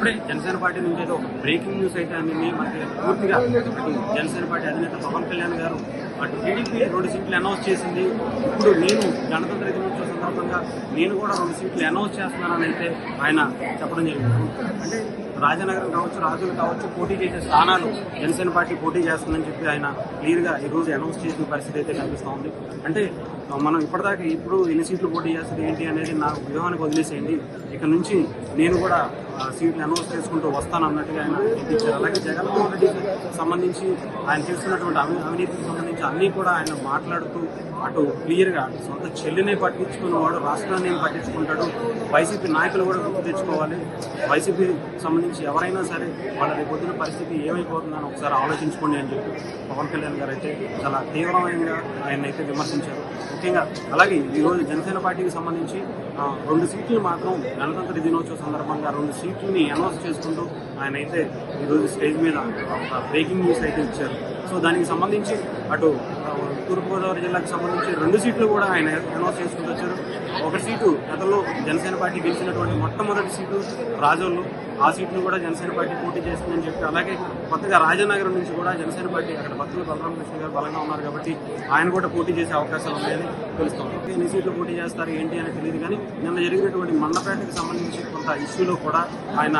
ఇప్పుడే జనసేన పార్టీ నుంచి అయితే ఒక బ్రేకింగ్ న్యూస్ అయితే అందింది మనకి పూర్తిగా జనసేన పార్టీ అధినేత పవన్ కళ్యాణ్ గారు అటు టీడీపీ రెండు సీట్లు అనౌన్స్ చేసింది. ఇప్పుడు నేను గణతంత్ర దినోత్సవ సందర్భంగా నేను కూడా రెండు సీట్లు అనౌన్స్ చేస్తున్నానని అయితే ఆయన చెప్పడం జరిగింది. అంటే రాజనగరం కావచ్చు రాజులు కావచ్చు పోటీ చేసే స్థానాలు జనసేన పార్టీ పోటీ చేస్తుందని చెప్పి ఆయన క్లియర్గా ఈరోజు అనౌన్స్ చేసిన పరిస్థితి అయితే కనిపిస్తూ ఉంది. అంటే మనం ఇప్పటిదాకా ఇప్పుడు ఎన్ని సీట్లు పోటీ చేస్తుంది ఏంటి అనేది నా వ్యూహానికి వదిలేసేయండి. ఇక నుంచి నేను కూడా ఆ, సీట్లు అనౌన్స్ చేసుకుంటూ వస్తాను అన్నట్టుగా ఆయన అలాగే జగన్మోహన్ రెడ్డి సంబంధించి ఆయన చేస్తున్నటువంటి అవి అవినీతికి సంబంధించి అన్నీ కూడా ఆయన మాట్లాడుతూ అటు క్లియర్గా సొంత చెల్లినే పట్టించుకున్నవాడు రాష్ట్రాన్ని పట్టించుకుంటాడు? వైసీపీ నాయకులు కూడా గుర్తు తెచ్చుకోవాలి. వైసీపీ సంబంధించి ఎవరైనా సరే వాళ్ళ పొద్దున పరిస్థితి ఏమైపోతుందని ఒకసారి ఆలోచించుకోండి అని చెప్పి పవన్ కళ్యాణ్ గారు అయితే చాలా తీవ్రమైన ఆయన అయితే విమర్శించారు. ముఖ్యంగా అలాగే ఈరోజు జనసేన పార్టీకి సంబంధించి రెండు సీట్లు మాత్రం గణతంత్ర దినోత్సవ సందర్భంగా రెండు సీట్లని అనౌన్స్ చేసుకుంటూ ఆయన అయితే ఈరోజు స్టేజ్ మీద అవుతారు బ్రేకింగ్ న్యూస్ అయితే ఇచ్చారు. సో దానికి సంబంధించి అటు తూర్పుగోదావరి జిల్లాకు సంబంధించి రెండు సీట్లు కూడా ఆయన అనౌన్స్ చేసుకుంటూ వచ్చారు. ఒక సీటు గతంలో జనసేన పార్టీ గెలిచినటువంటి మొట్టమొదటి సీటు రాజోళ్ళు. ఆ సీట్ను కూడా జనసేన పార్టీ పోటీ చేస్తుందని చెప్పి అలాగే కొత్తగా రాజనగరం నుంచి కూడా జనసేన పార్టీ అక్కడ భక్తులు బలరామకృష్ణ గారు బలంగా ఉన్నారు కాబట్టి ఆయన కూడా పోటీ చేసే అవకాశాలు ఉన్నాయని తెలుస్తుంది ఎన్ని సీట్లు పోటీ చేస్తారు ఏంటి అని తెలియదు కానీ నిన్న జరిగినటువంటి మండపేటకు సంబంధించి కొంత ఇష్యూలో కూడా ఆయన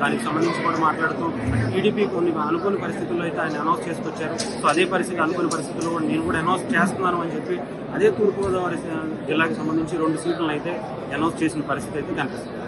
దానికి సంబంధించి కూడా మాట్లాడుతూ టీడీపీ కొన్ని అనుకోని పరిస్థితుల్లో అయితే ఆయన అనౌన్స్ చేసుకొచ్చారు. సో అదే పరిస్థితి అనుకోని పరిస్థితుల్లో నేను కూడా అనౌన్స్ చేస్తున్నాను అని చెప్పి అదే తూర్పుగోదావరి జిల్లాకి సంబంధించి రెండు సీట్లను అయితే అనౌన్స్ చేసిన పరిస్థితి అయితే కనిపిస్తుంది.